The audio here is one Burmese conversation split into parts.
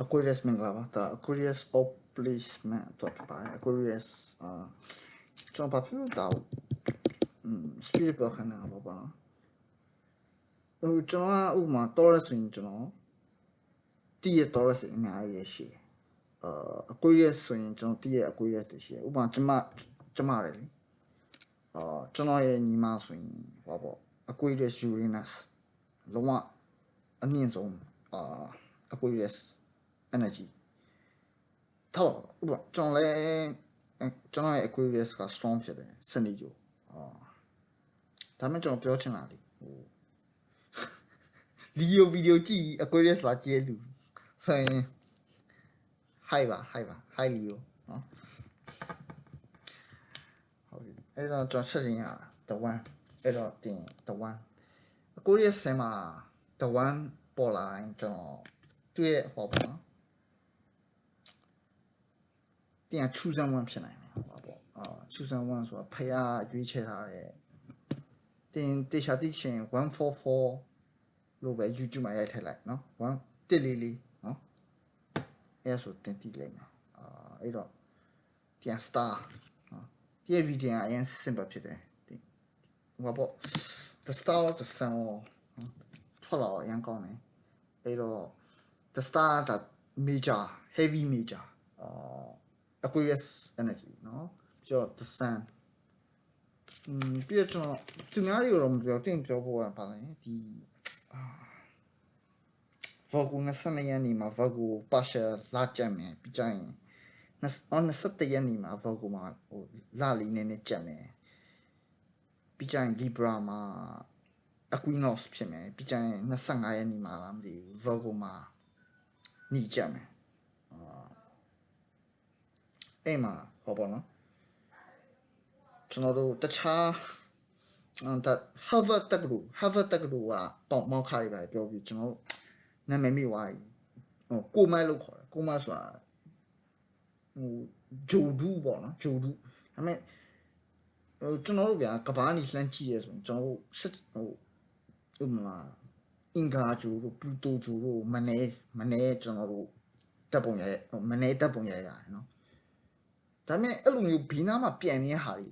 Aquarius မင်္ဂလာပါဒါ Aquarius of placement တော့ဖြစ်ပါတယ် Aquarius အာကျွန်တော်ဘာဖြစ်လို့တောက်อืม spirit ပြောခဏပါပါဟိုကျွန်တော်ကဥပမာ Taurus ဆိုရင်ကျွန်တော်တည့်ရ Taurus အများကြီးရှိတယ်အာ Aquarius ဆိုရင်ကျွန်တော်တည့်ရ Aquarius တွေရှိတယ်ဥပမာကျမကျမတယ်လေအာကျွန်တော်ရဲ့ညီမဆိုရင်ဟောပေါ့ Aquarius Uranus လုံးဝအမြင့်ဆုံးအာ Aquarius energy ထောက်ဥပမာကျွန်တော်လည်းအဲကျွန်တော်ရဲ့ Aquarius က strong ဖြစ်တယ်စနေကြအာဒါမှကျွန်တော်ပြောချင်တာလေဟို Leo video ကြည့် Aquarius လာကြည့်လူဆိုရင် hi ပါ hi ပါ hi Leo နော်ဟုတ်ပြီအဲ့တော့ကျွန်တော်ချက်ချင်းရတာ the one အဲ့တော့တင် the one Aquarius ဆင်မှာ the one ပေါ်လာတိုင်းကျွန်တော်တွေ့ရဟောပါနော် တင်က chosen one ဖြစ်နိုင်တယ်ဟောပါပေါ့အာ chosen one ဆိုတာဖယားရွေးချယ်ထားတဲ့တင်တေချာတိချင်း144လို့ပဲ YouTube မှာရိုက်ထည့်လိုက်နော်1တစ်လေးလေးနော်အဲ့ဒါဆိုတင်တိလိုက်မှာအာအဲ့တော့တင် star နော်ဒီ video အရင် simple ဖြစ်တယ်တင်ဟောပေါ့ the star of the sun ထွက်လာတော့အရင်ကောင်းတယ်အဲ့တော့ the star that major heavy major အာ Aquarius energy เนาะပြီးတော့ the sun อืมပြီးတော့ကျွန်တော်သူများတွေကိုတော့မပြောတင်ပြောဖို့ကပါလဲဒီအာ Virgo 22ရက်နေ့မှာ Virgo partial လာကြက်မယ်ပြီးကြရင်27ရက်နေ့မှာ Virgo မှာဟိုလာလီနေနေကြက်မယ်ပြီးကြရင် Libra မှာ Equinox ဖြစ်မယ်ပြီးကြရင်25ရက်နေ့မှာလားမသိဘူး Virgo မှာหนีကြက်မယ် အဲ့မှာဟောပေါ့နော်ကျွန်တော်တို့တခြားအဲ့ဒါ Harvard တက္ကသိုလ် Harvard တက္ကသိုလ်ကပေါ့မောက်ခါတွေပဲပြောပြီးကျွန်တော်တို့နာမည်မိသွားပြီဟိုကိုမိုက်လို့ခေါ်တယ်ကိုမိုက်ဆိုတာဟိုဂျိုဒူပေါ့နော်ဂျိုဒူဒါပေမဲ့ဟိုကျွန်တော်တို့ဗျာကဘာနီလှမ်းကြည့်ရဲဆိုရင်ကျွန်တော်တို့စစ်ဟိုဥပမာအင်္ဂါဂျိုတို့ပလူတိုဂျိုတို့မနေမနေကျွန်တော်တို့တပ်ပုံရမနေတပ်ပုံရရတယ်နော် ဒါပေမဲ့အဲ့လိုမျိုးဘီနာမှာပြန်နေတဲ့ဟာတွေ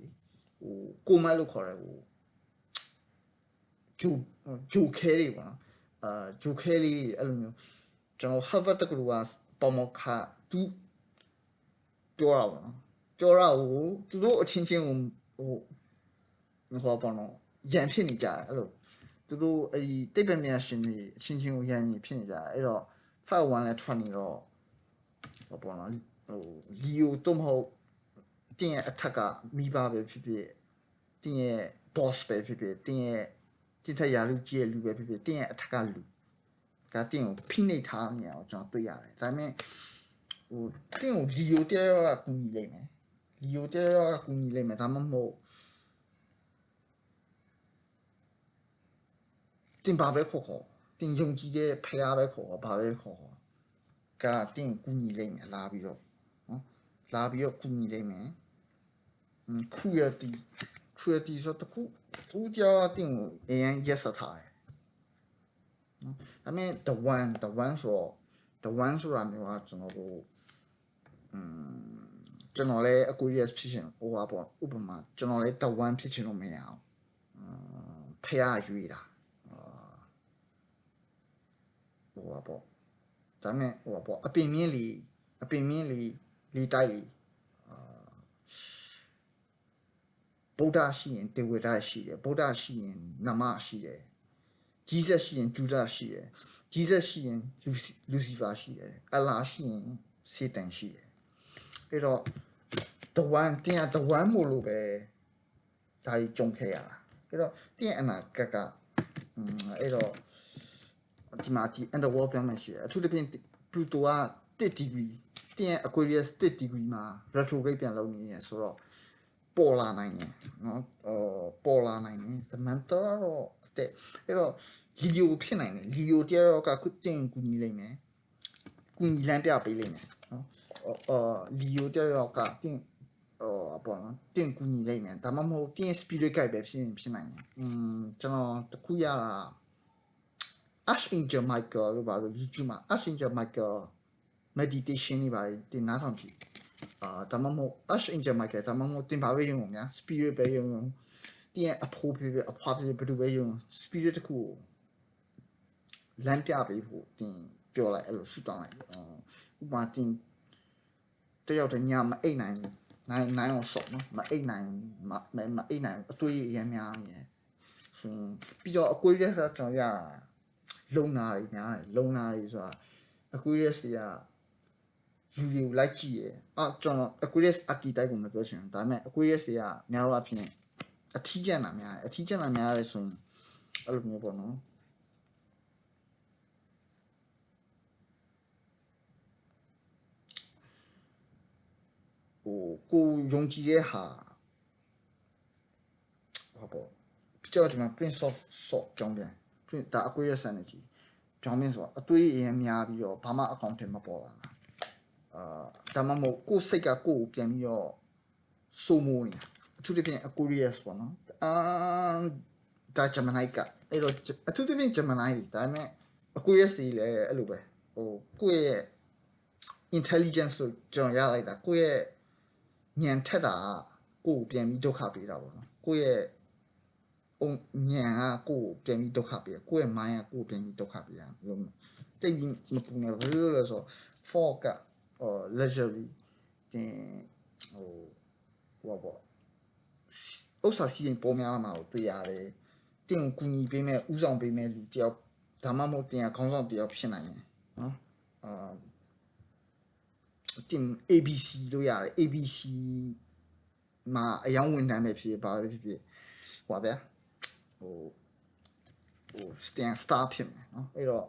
ဟိုကိုမိုက်လို့ခေါ်တယ်ဟိုဂျိုဂျိုခဲတွေပေါ့နော်အာဂျိုခဲလေးအဲ့လိုမျိုးကျွန်တော် Harvard တက္ကသိုလ်ကပေါ်မခသူပြောတာပေါ့နော်ပြောတာဟိုသူတို့အချင်းချင်းဟိုဟိုဟောပေါ့နော်ရန်ဖြစ်နေကြတယ်အဲ့လိုသူတို့အဲ့ဒီတိတ်ပမြရှင်တွေအချင်းချင်းကိုရန်နေဖြစ်နေကြတယ်အဲ့တော့5 1လဲထွက်နေတော့ဟောပေါ့နော်ဟိုလီယိုတော့မဟုတ် တင်းရဲ့အထက်ကမိဘပဲဖြစ်ဖြစ်တင်းရဲ့ boss ပဲဖြစ်ဖြစ်တင်းရဲ့တင်းထက်ရာလူကြီးရဲ့လူပဲဖြစ်ဖြစ်တင်းရဲ့အထက်ကလူကတင်းကိုဖိနှိပ်ထားနေအောင်ကျွန်တော်တွေ့ရတယ်ဒါပေမဲ့ဟိုတင်းကိုလီယိုတရားရောကကူညီလိုက်မယ်လီယိုတရားရောကကူညီလိုက်မယ်ဒါမှမဟုတ်တင်းဘာပဲခေါ်ခေါ်တင်းယုံကြည်တဲ့ဖရားပဲခေါ်ခေါ်ဘာပဲခေါ်ခေါ်ကတင်းကူညီလိုက်မယ်လာပြီးတော့နော်လာပြီးတော့ကူညီလိုက်မယ် creative creative ဆိုတခုသူကြောတင်အရင်ရက်စထားတယ်။ဒါပေမဲ့ the one the one ဆိုတော့ the one ဆိုတာမျိုးကကျွန်တော်တို့อืมကျွန်တော်လည်း aquarius ဖြစ်ရှင်ဟိုပါပေါ့ဥပမာကျွန်တော်လည်း the one ဖြစ်ရှင်လို့မရအောင်ဖះရွေးတာဟိုပါပေါ့ဒါပေမဲ့ဟိုပါပေါ့အပင်မြင့်လီအပင်မြင့်လီလီတိုက်လီ ဗုဒ္ဓရှိရင်တေဝဒရှိတယ်ဗုဒ္ဓရှိရင်နမရှိတယ်ဂျီဇက်ရှိရင်ဂျူဒရှိတယ်ဂျီဇက်ရှိရင်လူစီဖာရှိတယ်အလာရှိရင်စေတန်ရှိတယ်အဲ့တော့ the one တင်ရ the one မို့လို့ပဲဒါကြီးကြုံခဲ့ရတာအဲ့တော့တင်အနာကကအဲ့တော့ဒီမှာဒီ underworld ပြန်မှရှိတယ်အထူးသဖြင့် Pluto က1 degree တင် Aquarius 1 degree မှာ retrograde ပြန်လုပ်နေရဆိုတော့ ပေါ်လာနိုင်တယ်နော်အော်ပေါ်လာနိုင်တယ်သမန်တော့တဲ့အဲ့တော့လီယိုဖြစ်နိုင်တယ်လီယိုတယောက်ကခုတင်ကူညီလိုက်မယ်ကူညီလမ်းပြပေးလိုက်မယ်နော်အော်လီယိုတယောက်ကတင်အော်ပေါ့နော်တင်ကူညီလိုက်မယ်ဒါမှမဟုတ်တင် spirit guide ပဲဖြစ်ဖြစ်နိုင်တယ်อืมကျွန်တော်တခုရတာ Archangel Michael လို့ပါလို့ YouTube မှာ Archangel Michael meditation တွေပါတယ်တင်နားထောင်ကြည့် အာဒါမှမဟုတ် Ash Angel Michael ဒါမှမဟုတ်တင်ပါပဲယုံအောင်များ spirit ပဲယုံအောင်တင်ရဲ့အဖိုးဖြစ်ဖြစ်အဖွားဖြစ်ဖြစ်ဘယ်သူပဲယုံ spirit တစ်ခုကိုလမ်းပြပေးဖို့တင်ပြောလိုက်အဲ့လိုဆူတောင်းလိုက်အော်ဥပမာတင်တယောက်တည်းညမအိတ်နိုင်ဘူးနိုင်နိုင်အောင်ဆော့နော်မအိတ်နိုင်မမမအိတ်နိုင်ဘူးအတွေးအရင်များနေတယ်ဆိုရင်ပြီးတော့အကွေးရက်ဆိုကျွန်တော်ရလုံနာတွေများတယ်လုံနာတွေဆိုတာအကွေးရက်စီက လူတွေကိုလိုက်ကြည့်ရအာကျွန်တော် Aquarius archetype ကိုမပြောချင်ဘူးဒါပေမဲ့ Aquarius တွေကများတော့အဖြစ်အထီးကျန်တာများတယ်အထီးကျန်တာများတယ်ဆိုရင်အဲ့လိုမျိုးပေါ့နော်ဟိုကိုယုံကြည်တဲ့ဟာဘာပေါ့ပြကြောဒီမှာ Prince of Salt ကြောင်းပြန် Prince ဒါ Aquarius energy ကြောင်းပြန်ဆိုတော့အတွေးအရင်များပြီးတော့ဘာမှအကောင့်ထဲမပေါ်လာဘူး အာဒါမှမဟုတ်ကိုယ်စိတ်ကကိုယ်ကိုပြန်ပြီးတော့စိုးမိုးနေတာအထူးသဖြင့် Aquarius ပေါ့နော်အာဒါ Gemini ကအဲ့တော့အထူးသဖြင့် Gemini တွေဒါပေမဲ့ Aquarius တွေလည်းအဲ့လိုပဲဟိုကိုယ့်ရဲ့ intelligence လို့ကျွန်တော်ရလိုက်တာကိုယ့်ရဲ့ဉာဏ်ထက်တာကကိုယ်ကိုပြန်ပြီးဒုက္ခပေးတာပေါ့နော်ကိုယ့်ရဲ့အုံဉာဏ်ကကိုယ်ကိုပြန်ပြီးဒုက္ခပေးတယ်ကိုယ့်ရဲ့ mind ကကိုယ်ကိုပြန်ပြီးဒုက္ခပေးတာဘယ်လိုလဲတိတ်ပြီးမပူနေဘူးဘယ်လိုလဲဆိုတော့ fog ကဟို luxury တင်ဟိုဟိုပေါ့ဥစ္စာစီးရင်ပေါ်များမှာကိုတွေ့ရတယ်တင်ကူညီပေးမဲ့ဥဆောင်ပေးမဲ့လူတယောက်ဒါမှမဟုတ်တင်ကခေါင်းဆောင်တယောက်ဖြစ်နိုင်တယ်နော်အာတင် ABC လို့ရတယ် ABC မှာအယောင်ဝင်တန်းပဲဖြစ်ပါပဲဖြစ်ဖြစ်ဟိုပါဗျာဟိုဟိုစတန်စတာဖြစ်မယ်နော်အဲ့တော့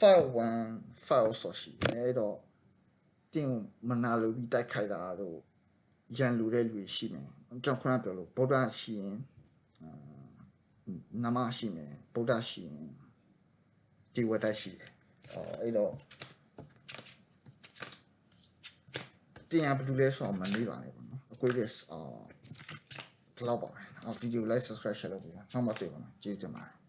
file 1 file ဆိုရှိတယ်အဲ့တော့တင်ကိုမနာလိုပြီးတိုက်ခိုက်တာတို့ရန်လိုတဲ့လူတွေရှိမယ်ကျွန်တော်ခုနပြောလို့ဗုဒ္ဓရှိရင်အာနမရှိမယ်ဗုဒ္ဓရှိရင်ဒီဝတ္တရှိတယ်အော်အဲ့တော့တင်ရဘယ်လိုလဲဆိုတော့မမေးပါနဲ့ပေါ့နော်အကွေးရက်အာဒီလောက်ပါပဲအော်ဗီဒီယို like subscribe share လုပ်ပေးပါနောက်မှတွေ့ပါမယ်ကျေးဇူးတင်ပါတယ်